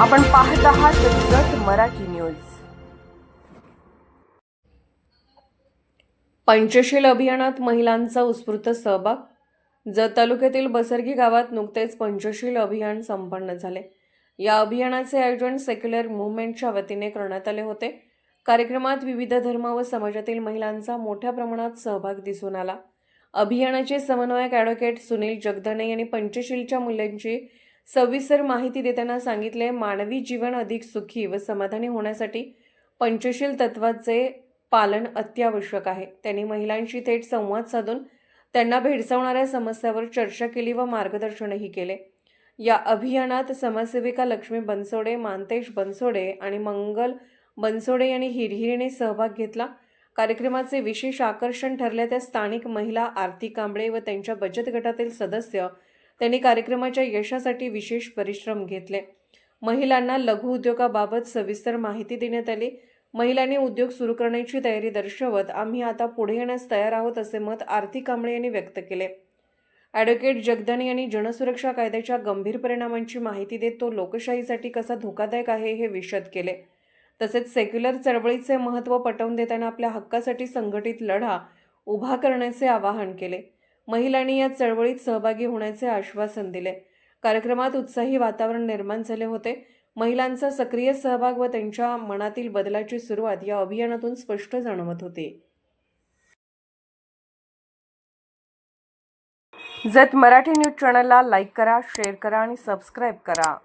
आपण पाहत आहात जत मराठी न्यूज. पंचशील अभियानात महिलांचा उत्स्फूर्त सहभाग. जत तालुक्यातील बसरगी गावात नुकतेच पंचशील अभियान संपन्न झाले. या अभियानाचे आयोजन सेक्युलर मुवमेंटच्या वतीने करण्यात आले होते. कार्यक्रमात विविध धर्म व समाजातील महिलांचा मोठ्या प्रमाणात सहभाग दिसून आला. अभियानाचे समन्वयक ॲडव्होकेट सुनील जगधने यांनी पंचशीलच्या मूल्यांची सविस्तर माहिती देताना सांगितले मानवी जीवन अधिक सुखी व समाधानी होण्यासाठी पंचशील तत्वाचे पालन अत्यावश्यक आहे. त्यांनी महिलांशी थेट संवाद साधून त्यांना भेडसावणाऱ्या समस्यावर चर्चा केली व मार्गदर्शनही केले. या अभियानात समाजसेविका लक्ष्मी बनसोडे मानतेश बनसोडे आणि मंगल बनसोडे यांनी हिरहिरीने सहभाग घेतला. कार्यक्रमाचे विशेष आकर्षण ठरले त्या स्थानिक महिला आरती कांबळे व त्यांच्या बचत गटातील सदस्य त्यांनी कार्यक्रमाच्या यशासाठी विशेष परिश्रम घेतले. महिलांना लघु उद्योगाबाबत सविस्तर माहिती देण्यात आली. महिलांनी उद्योग सुरू करण्याची तयारी दर्शवत आम्ही आता पुढे येण्यास तयार आहोत असे मत आरती कांबळे यांनी व्यक्त केले. ॲडव्होकेट जगदानी यांनी जनसुरक्षा कायद्याच्या गंभीर परिणामांची माहिती देत तो लोकशाहीसाठी कसा धोकादायक आहे हे विशद केले. तसेच सेक्युलर चळवळीचे महत्त्व पटवून देताना आपल्या हक्कासाठी संघटित लढा उभा करण्याचे आवाहन केले. महिलांनी या चळवळीत सहभागी होण्याचे आश्वासन दिले. कार्यक्रमात उत्साही वातावरण निर्माण झाले होते. महिलांचा सक्रिय सहभाग व त्यांच्या मनातील बदलाची सुरुवात या अभियानातून स्पष्ट जाणवत होती. जत मराठी न्यूज चॅनलला लाईक करा शेअर करा आणि सबस्क्राईब करा.